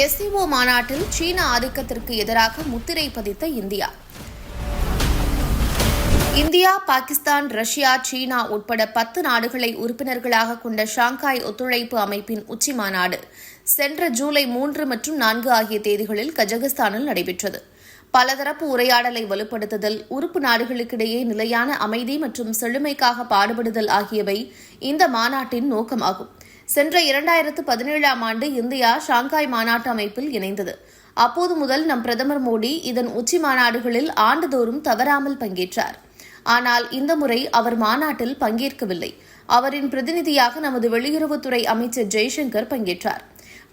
SEO மாநாட்டில் சீன ஆதிக்கத்திற்கு எதிராக முத்திரை பதித்த இந்தியா. இந்தியா பாகிஸ்தான் ரஷ்யா சீனா உட்பட பத்து நாடுகளை உறுப்பினர்களாக கொண்ட ஷாங்காய் ஒத்துழைப்பு அமைப்பின் உச்சி மாநாடு சென்ற ஜூலை மூன்று மற்றும் நான்கு ஆகிய தேதிகளில் கஜகஸ்தானில் நடைபெற்றது. பலதரப்பு உரையாடலை வலுப்படுத்துதல் உறுப்பு நாடுகளுக்கிடையே நிலையான அமைதி மற்றும் செழுமைக்காக பாடுபடுதல் ஆகியவை இந்த மாநாட்டின் நோக்கமாகும். சென்ற இரண்டாயிரத்து பதினேழாம் ஆண்டு இந்தியா ஷாங்காய் மாநாட்டு அமைப்பில் இணைந்தது. அப்போது முதல் நம் பிரதமர் மோடி இதன் உச்சி மாநாடுகளில் ஆண்டுதோறும் தவறாமல் பங்கேற்றார். ஆனால் இந்த முறை அவர் மாநாட்டில் பங்கேற்கவில்லை. அவரின் பிரதிநிதியாக நமது வெளியுறவுத்துறை அமைச்சர் ஜெய்சங்கர் பங்கேற்றார்.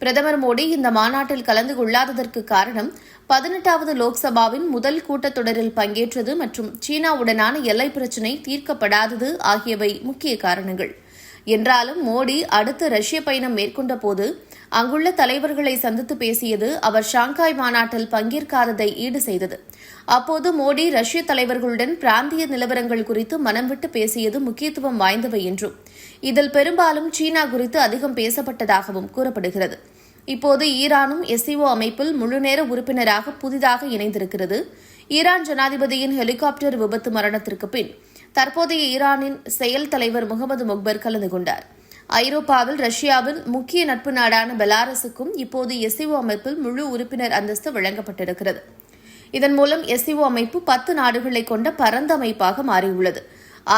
பிரதமர் மோடி இந்த மாநாட்டில் கலந்து கொள்ளாததற்கு காரணம் பதினெட்டாவது லோக்சபாவின் முதல் கூட்டத்தொடரில் பங்கேற்றது மற்றும் சீனாவுடனான எல்லை பிரச்சினை தீர்க்கப்படாதது ஆகியவை முக்கிய காரணங்கள். என்றாலும் மோடி அடுத்த ரஷ்ய பயணம் மேற்கொண்ட போது அங்குள்ள தலைவர்களை சந்தித்து பேசியது அவர் ஷாங்காய் மாநாட்டில் பங்கேற்காததை ஈடு செய்தது. அப்போது மோடி ரஷ்ய தலைவர்களுடன் பிராந்திய நிலவரங்கள் குறித்து மனம் விட்டு பேசியது முக்கியத்துவம் வாய்ந்தவை என்றும் இதில் பெரும்பாலும் சீனா குறித்து அதிகம் பேசப்பட்டதாகவும் கூறப்படுகிறது. இப்போது ஈரானும் எஸ்சிஓ அமைப்பில் முழுநேர உறுப்பினராக புதிதாக இணைந்திருக்கிறது. ஈரான் ஜனாதிபதியின் ஹெலிகாப்டர் விபத்து மரணத்திற்கு பின் தற்போதைய ஈரானின் செயல் தலைவர் முகமது முக்பர் கலந்து கொண்டார். ஐரோப்பாவில் ரஷ்யாவின் முக்கிய நட்பு நாடான பெலாரஸுக்கும் இப்போது எஸ்சிஓ அமைப்பில் முழு உறுப்பினர் அந்தஸ்து வழங்கப்பட்டிருக்கிறது. இதன் மூலம் எஸ்சிஓ அமைப்பு பத்து நாடுகளை கொண்ட பரந்த அமைப்பாக மாறியுள்ளது.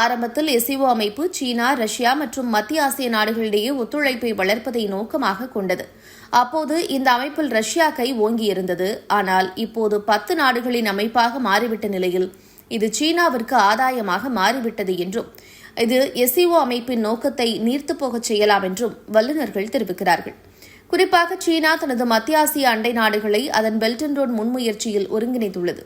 ஆரம்பத்தில் எஸ்சிஓ அமைப்பு சீனா ரஷ்யா மற்றும் மத்திய ஆசிய நாடுகளிடையே ஒத்துழைப்பை வளர்ப்பதை நோக்கமாக கொண்டது. அப்போது இந்த அமைப்பில் ரஷ்யா கை ஓங்கியிருந்தது. ஆனால் இப்போது பத்து நாடுகளின் அமைப்பாக மாறிவிட்ட நிலையில் இது சீனாவிற்கு ஆதாயமாக மாறிவிட்டது என்றும் இது எஸ்சிஓ அமைப்பின் நோக்கத்தை நீர்த்து போகச் செய்யலாம் என்றும் வல்லுநர்கள் தெரிவிக்கிறார்கள். குறிப்பாக சீனா தனது மத்திய ஆசிய அண்டை நாடுகளை அதன் பெல்ட் அண்ட் ரோட் முன்முயற்சியில் ஒருங்கிணைத்துள்ளது.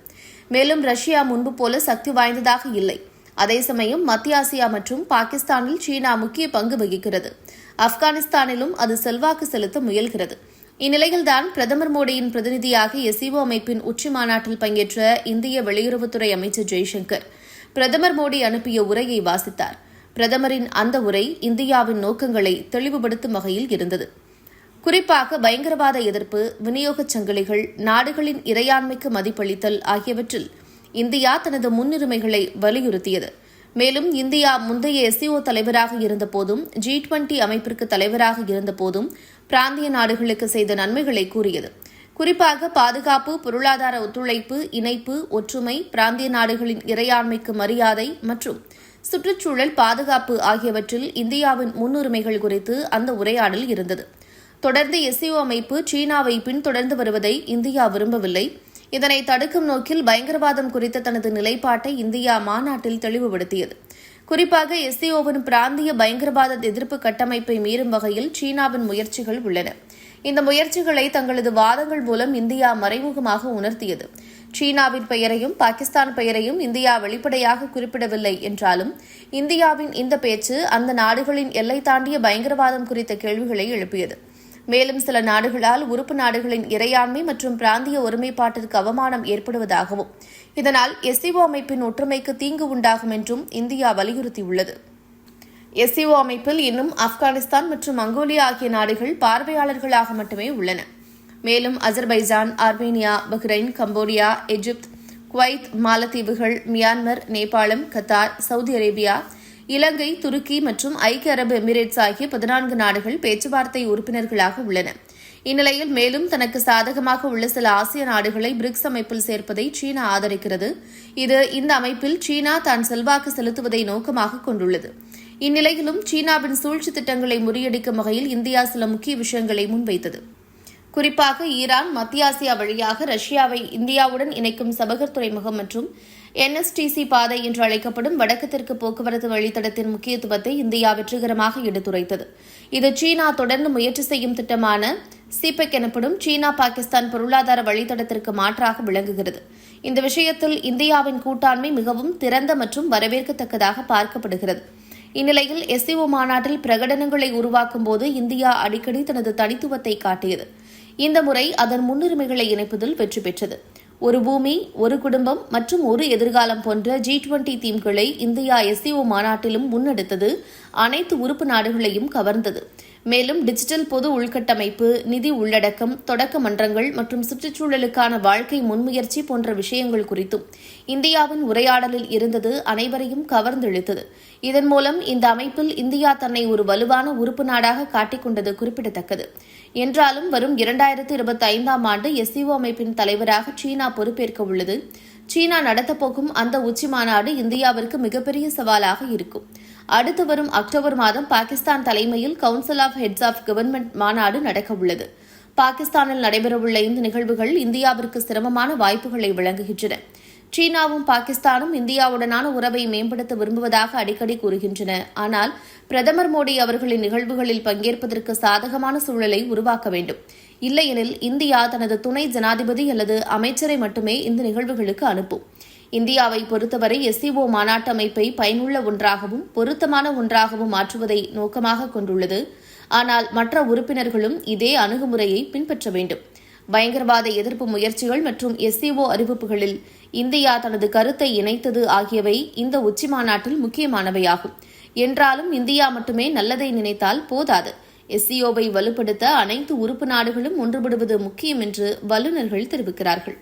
மேலும் ரஷ்யா முன்பு போல சக்தி வாய்ந்ததாக இல்லை. அதே சமயம் மத்திய ஆசியா மற்றும் பாகிஸ்தானில் சீனா முக்கிய பங்கு வகிக்கிறது. ஆப்கானிஸ்தானிலும் அது செல்வாக்கு செலுத்த முயல்கிறது. இந்நிலையில்தான் பிரதமர் மோடியின் பிரதிநிதியாக எஸ்இஓ அமைப்பின் உச்சி மாநாட்டில் பங்கேற்ற இந்திய வெளியுறவுத்துறை அமைச்சர் ஜெய்சங்கர் பிரதமர் மோடி அனுப்பிய உரையை வாசித்தார். பிரதமரின் அந்த உரை இந்தியாவின் நோக்கங்களை தெளிவுபடுத்தும் வகையில் இருந்தது. குறிப்பாக பயங்கரவாத எதிர்ப்பு விநியோகச் சங்கிலிகள் நாடுகளின் இறையாண்மைக்கு மதிப்பளித்தல் ஆகியவற்றில் இந்தியா தனது முன்னுரிமைகளை வலியுறுத்தியது. மேலும் இந்தியா முந்தைய எஸ்சிஓ தலைவராக இருந்தபோதும் ஜி டுவெண்டி அமைப்பிற்கு தலைவராக இருந்தபோதும் பிராந்திய நாடுகளுக்கு செய்த நன்மைகளை கூறியது. குறிப்பாக பாதுகாப்பு பொருளாதார ஒத்துழைப்பு இணைப்பு ஒற்றுமை பிராந்திய நாடுகளின் இறையாண்மைக்கு மரியாதை மற்றும் சுற்றுச்சூழல் பாதுகாப்பு ஆகியவற்றில் இந்தியாவின் முன்னுரிமைகள் குறித்து அந்த உரையாடல் இருந்தது. தொடர்ந்து எஸ்சிஓ அமைப்பு சீனாவை பின்தொடர்ந்து வருவதை இந்தியா விரும்பவில்லை. இதனை தடுக்கும் நோக்கில் பயங்கரவாதம் குறித்த தனது நிலைப்பாட்டை இந்தியா மாநாட்டில் தெளிவுபடுத்தியது. குறிப்பாக எஸ்சிஓவின் பிராந்திய பயங்கரவாத எதிர்ப்பு கட்டமைப்பை மீறும் வகையில் சீனாவின் முயற்சிகள் உள்ளன. இந்த முயற்சிகளை தங்களது வாதங்கள் மூலம் இந்தியா மறைமுகமாக உணர்த்தியது. சீனாவின் பெயரையும் பாகிஸ்தான் பெயரையும் இந்தியா வெளிப்படையாக குறிப்பிடவில்லை என்றாலும் இந்தியாவின் இந்த பேச்சு அந்த நாடுகளின் எல்லை தாண்டிய பயங்கரவாதம் குறித்த கேள்விகளை எழுப்பியது. மேலும் சில நாடுகளால் உறுப்பு நாடுகளின் இறையாண்மை மற்றும் பிராந்திய ஒருமைப்பாட்டிற்கு அவமானம் ஏற்படுவதாகவும் இதனால் எஸ்சிஓ அமைப்பின் ஒற்றுமைக்கு தீங்கு உண்டாகும் என்றும் இந்தியா வலியுறுத்தியுள்ளது. எஸ்சிஓ அமைப்பில் இன்னும் ஆப்கானிஸ்தான் மற்றும் மங்கோலியா ஆகிய நாடுகள் பார்வையாளர்களாக மட்டுமே உள்ளன. மேலும் Azerbaijan Armenia Bahrain Cambodia Egypt Kuwait மாலத்தீவுகள் மியான்மர் நேபாளம் கத்தார் சவுதி அரேபியா இலங்கை துருக்கி மற்றும் ஐக்கிய அரபு எமிரேட்ஸ் ஆகிய பதினான்கு நாடுகள் பேச்சுவார்த்தை உறுப்பினர்களாக உள்ளன. இந்நிலையில் மேலும் தனக்கு சாதகமாக உள்ள சில ஆசிய நாடுகளை பிரிக்ஸ் அமைப்பில் சேர்ப்பதை சீனா ஆதரிக்கிறது. இது இந்த அமைப்பில் சீனா தான் செல்வாக்கு செலுத்துவதை நோக்கமாக கொண்டுள்ளது. இந்நிலையிலும் சீனாவின் சூழ்ச்சி திட்டங்களை முறியடிக்கும் வகையில் இந்தியா சில முக்கிய விஷயங்களை முன்வைத்தது. குறிப்பாக ஈரான் மத்திய ஆசியா வழியாக ரஷ்யாவை இந்தியாவுடன் இணைக்கும் சபகர் துறைமுகம் மற்றும் என்எஸ்டிசி பாதை என்று அழைக்கப்படும் வடக்கு தெற்கு போக்குவரத்து வழித்தடத்தின் முக்கியத்துவத்தை இந்தியா வெற்றிகரமாக எடுத்துரைத்தது. இது சீனா தொடர்ந்து முயற்சி செய்யும் திட்டமான சிபெக் எனப்படும் சீனா பாகிஸ்தான் பொருளாதார வழித்தடத்திற்கு மாற்றாக விளங்குகிறது. இந்த விஷயத்தில் இந்தியாவின் கூட்டாண்மை மிகவும் திறந்த மற்றும் வரவேற்கத்தக்கதாக பார்க்கப்படுகிறது. இந்நிலையில் எஸ்சிஓ மாநாட்டில் பிரகடனங்களை உருவாக்கும் போது இந்தியா அடிக்கடி தனது தனித்துவத்தை காட்டியது. இந்த முறை அதன் முன்னுரிமைகளை இணைப்பதில் வெற்றி பெற்றது. ஒரு பூமி ஒரு குடும்பம் மற்றும் ஒரு எதிர்காலம் போன்ற ஜி டுவெண்டி தீம்களை இந்தியா எஸ்சிஓ மாநாட்டிலும் முன்னெடுத்தது அனைத்து உறுப்பு நாடுகளையும் கவர்ந்தது. மேலும் டிஜிட்டல் பொது உள்கட்டமைப்பு நிதி உள்ளடக்கம் தொடக்க மன்றங்கள் மற்றும் சுற்றுச்சூழலுக்கான வாழ்க்கை முன்முயற்சி போன்ற விஷயங்கள் குறித்தும் இந்தியாவின் உரையாடலில் இருந்தது அனைவரையும் கவர்ந்தெழுத்தது. இதன் மூலம் இந்த அமைப்பில் இந்தியா தன்னை ஒரு வலுவான உறுப்பு நாடாக காட்டிக்கொண்டது குறிப்பிடத்தக்கது. என்றாலும் வரும் இரண்டாயிரத்து இருபத்தி ஐந்தாம் ஆண்டு எஸ்சிஓ அமைப்பின் தலைவராக சீனா பொறுப்பேற்க உள்ளது. சீனா நடத்தப்போகும் அந்த உச்சி மாநாடு இந்தியாவிற்கு மிகப்பெரிய சவாலாக இருக்கும். அடுத்து வரும் அக்டோபர் மாதம் பாகிஸ்தான் தலைமையில் council of heads of government மாநாடு நடக்கவுள்ளது பாகிஸ்தானில் நடைபெறவுள்ள இந்த நிகழ்வுகள் இந்தியாவிற்கு சிரமமான வாய்ப்புகளை வழங்குகின்றன. சீனாவும் பாகிஸ்தானும் இந்தியாவுடனான உறவை மேம்படுத்த விரும்புவதாக அடிக்கடி கூறுகின்றன. ஆனால் பிரதமர் மோடி அவர்களின் நிகழ்வுகளில் பங்கேற்பதற்கு சாதகமான சூழலை உருவாக்க வேண்டும். இல்லையெனில் இந்தியா தனது துணை ஜனாதிபதி அல்லது அமைச்சரை மட்டுமே இந்த நிகழ்வுகளுக்கு அனுப்பும். இந்தியாவை பொறுத்தவரை எஸ்சிஓ மாநாட்டு அமைப்பை பயனுள்ள ஒன்றாகவும் பொருத்தமான ஒன்றாகவும் மாற்றுவதை நோக்கமாக கொண்டுள்ளது. ஆனால் மற்ற உறுப்பினர்களும் இதே அணுகுமுறையை பின்பற்ற வேண்டும். பயங்கரவாத எதிர்ப்பு முயற்சிகள் மற்றும் எஸ்சிஓ அறிவிப்புகளில் இந்தியா தனது கருத்தை இணைத்தது ஆகியவை இந்த உச்சி மாநாட்டில் முக்கியமானவையாகும். என்றாலும் இந்தியா மட்டுமே நல்லதை நினைத்தால் போதாது. எஸ்சிஓவை வலுப்படுத்த அனைத்து உறுப்பு நாடுகளும் ஒன்றுபடுவது முக்கியம் என்று வல்லுநர்கள் தெரிவிக்கிறார்கள்.